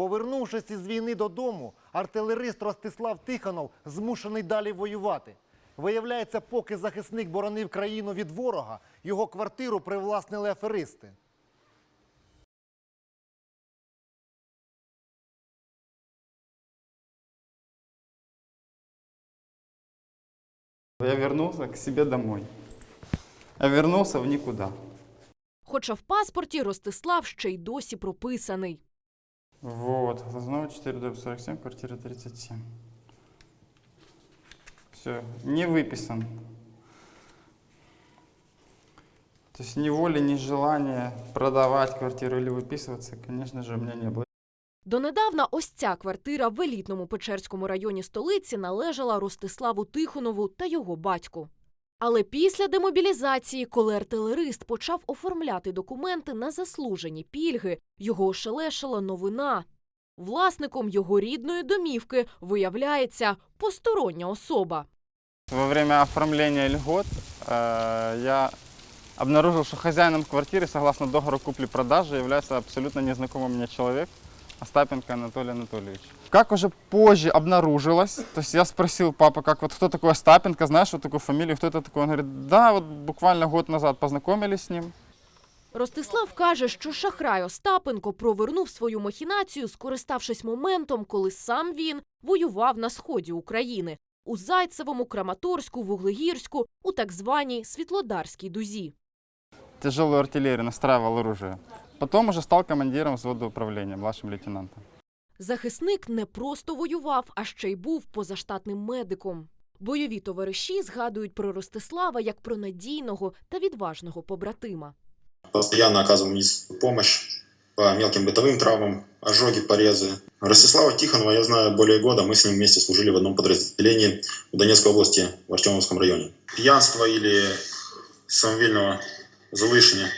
Повернувшись із війни додому, артилерист Ростислав Тихонов змушений далі воювати. Виявляється, поки захисник боронив країну від ворога, його квартиру привласнили аферисти. Я вернулся к себе домой. Я вернулся в никуда. Хоча в паспорті Ростислав ще й досі прописаний. Вот, Лозного 4, дробь 47, квартира 37. Все, не выписан. То есть ни воли, ни желания продавать квартиру или выписываться, конечно же, у меня не было. Донедавна ось ця квартира в елітному Печерському районі столиці належала Ростиславу Тихонову та його батьку. Але після демобілізації, коли артилерист почав оформляти документи на заслужені пільги, його ошелешила новина. Власником його рідної домівки виявляється постороння особа. Во время оформления льгот э, я обнаружил, что хозяином квартиры, согласно договору купли-продажи, является абсолютно незнакомый мне человек, Остапенко Анатолий Анатольевич. Как уже позже обнаружилось, то есть я спросил папа, как вот кто такой Остапенко, знаешь вот такую фамилию, кто это такой? Он говорит, да, вот буквально год назад познакомились с ним. Ростислав каже, що шахрай Остапенко провернув свою махінацію, скориставшись моментом, коли сам він воював на сході України у Зайцевому, Краматорську, Вуглегірську, у так званій Світлодарській дузі. Тяжелую артиллерию, настраивал оружие. Потом уже стал командиром взвода управления, младшим лейтенантом. Захисник не просто воював, а ще й був позаштатним медиком. Бойові товариші згадують про Ростислава як про надійного та відважного побратима. постоянно оказывал медицинскую помощь по мелким бытовым травмам, ожоги, порезы. Ростислава Тихонова я знаю более года, мы с ним вместе служили в одном подразделении в Донецкой области, в Артемовском районе. Пьянства или самовильного завышения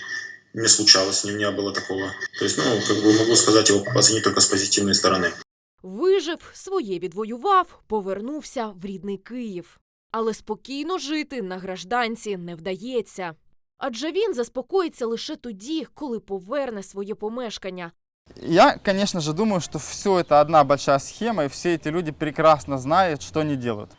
не случалось, с ним не было такого. То есть, ну, как бы могу сказать, его оценить только с позитивной стороны. Вижив, своє відвоював, повернувся в рідний Київ. Але спокійно жити на гражданці не вдається. Адже він заспокоїться лише тоді, коли поверне своє помешкання. Я, конечно же, думаю, что все это одна большая схема, и все эти люди прекрасно знают, что они делают.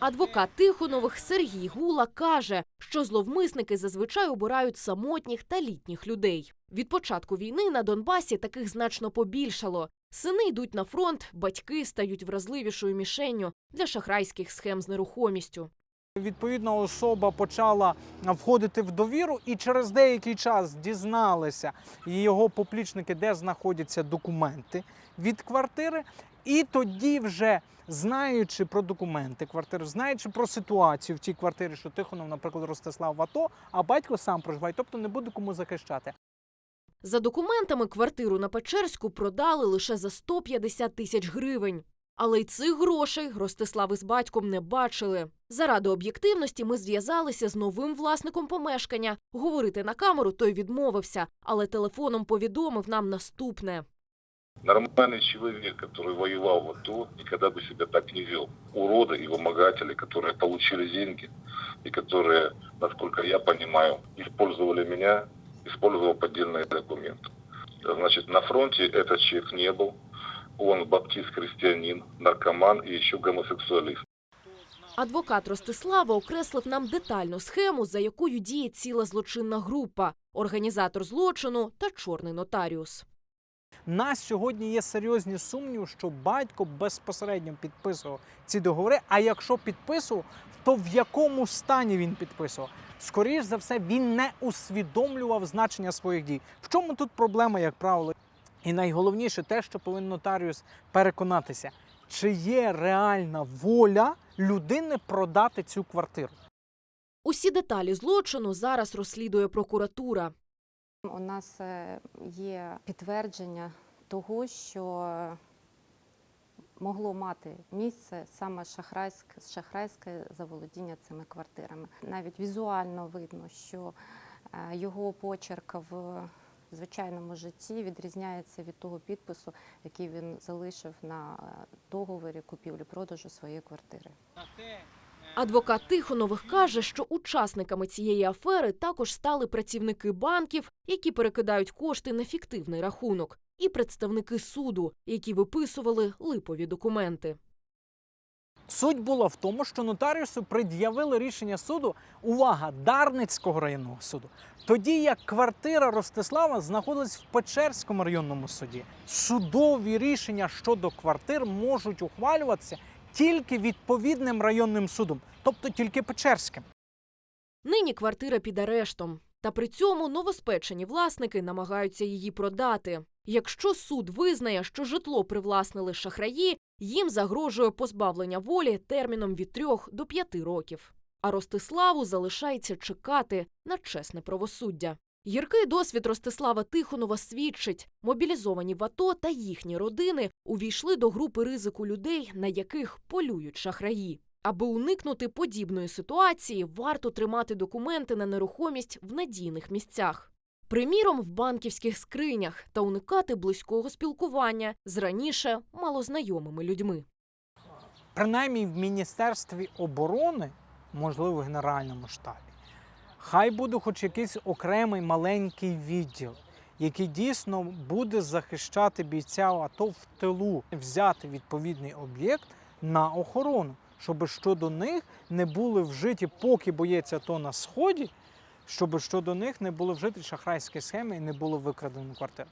Адвокат Тихонових Сергій Гула каже, що зловмисники зазвичай обирають самотніх та літніх людей. Від початку війни на Донбасі таких значно побільшало. Сини йдуть на фронт, батьки стають вразливішою мішенню для шахрайських схем з нерухомістю. Відповідна особа почала входити в довіру, і через деякий час дізналися його поплічники, де знаходяться документи від квартири. І тоді, вже знаючи про документи квартири, знаючи про ситуацію в тій квартирі, що Тихонов, наприклад, Ростислав в АТО, а батько сам проживає, тобто не буде кому захищати. За документами квартиру на Печерську продали лише за 150 тисяч гривень. Але й цих грошей Ростислав із батьком не бачили. Заради об'єктивності ми зв'язалися з новим власником помешкання. Говорити на камеру той відмовився, але телефоном повідомив нам наступне. Нормальный человек, который воевал в АТО, никогда бы себя так не вел. Уроды и вымогатели, которые получили деньги и которые, насколько я понимаю, использовали меня, использовал поддельные документы. Значит, на фронте этот человек не был. Он баптист-христианин, наркоман и еще гомосексуалист. Адвокат Ростислава окреслив нам детальну схему, за якою діє ціла злочинна група, організатор злочину та чорний нотаріус. У нас сьогодні є серйозні сумніви, що батько безпосередньо підписував ці договори. А якщо підписував, то в якому стані він підписував? Скоріш за все, він не усвідомлював значення своїх дій. В чому тут проблема, як правило? І найголовніше те, що повинен нотаріус переконатися, чи є реальна воля людини продати цю квартиру. Усі деталі злочину зараз розслідує прокуратура. У нас е, є підтвердження того, що могло мати місце саме шахрайське, шахрайське заволодіння цими квартирами. Навіть візуально видно, що е, його почерк в звичайному житті відрізняється від того підпису, який він залишив на е, договорі купівлі-продажу своєї квартири. Адвокат Тихонових каже, що учасниками цієї афери також стали працівники банків, які перекидають кошти на фіктивний рахунок. і представники суду, які виписували липові документи. Суть була в тому, що нотаріусу пред'явили рішення суду, увага, Дарницького районного суду. Тоді як квартира Ростислава знаходилась в Печерському районному суді. Судові рішення щодо квартир можуть ухвалюватися тільки відповідним районним судом, тобто тільки Печерським. Нині квартира під арештом. Та при цьому новоспечені власники намагаються її продати. Якщо суд визнає, що житло привласнили шахраї, їм загрожує позбавлення волі терміном від 3 до 5 років. А Ростиславу залишається чекати на чесне правосуддя. Гіркий досвід Ростислава Тихонова свідчить, мобілізовані в АТО та їхні родини увійшли до групи ризику людей, на яких полюють шахраї. Аби уникнути подібної ситуації, варто тримати документи на нерухомість в надійних місцях. Приміром, в банківських скринях та уникати близького спілкування з раніше малознайомими людьми. принаймні в Міністерстві оборони, можливо, в Генеральному штабі, хай буде хоч якийсь окремий маленький відділ, який дійсно буде захищати бійця АТО в тилу, взяти відповідний об'єкт на охорону, щоб щодо них не були вжиті, поки боєць АТО на сході, щоб щодо них не було вжиті шахрайські схеми і не було викрадено квартир.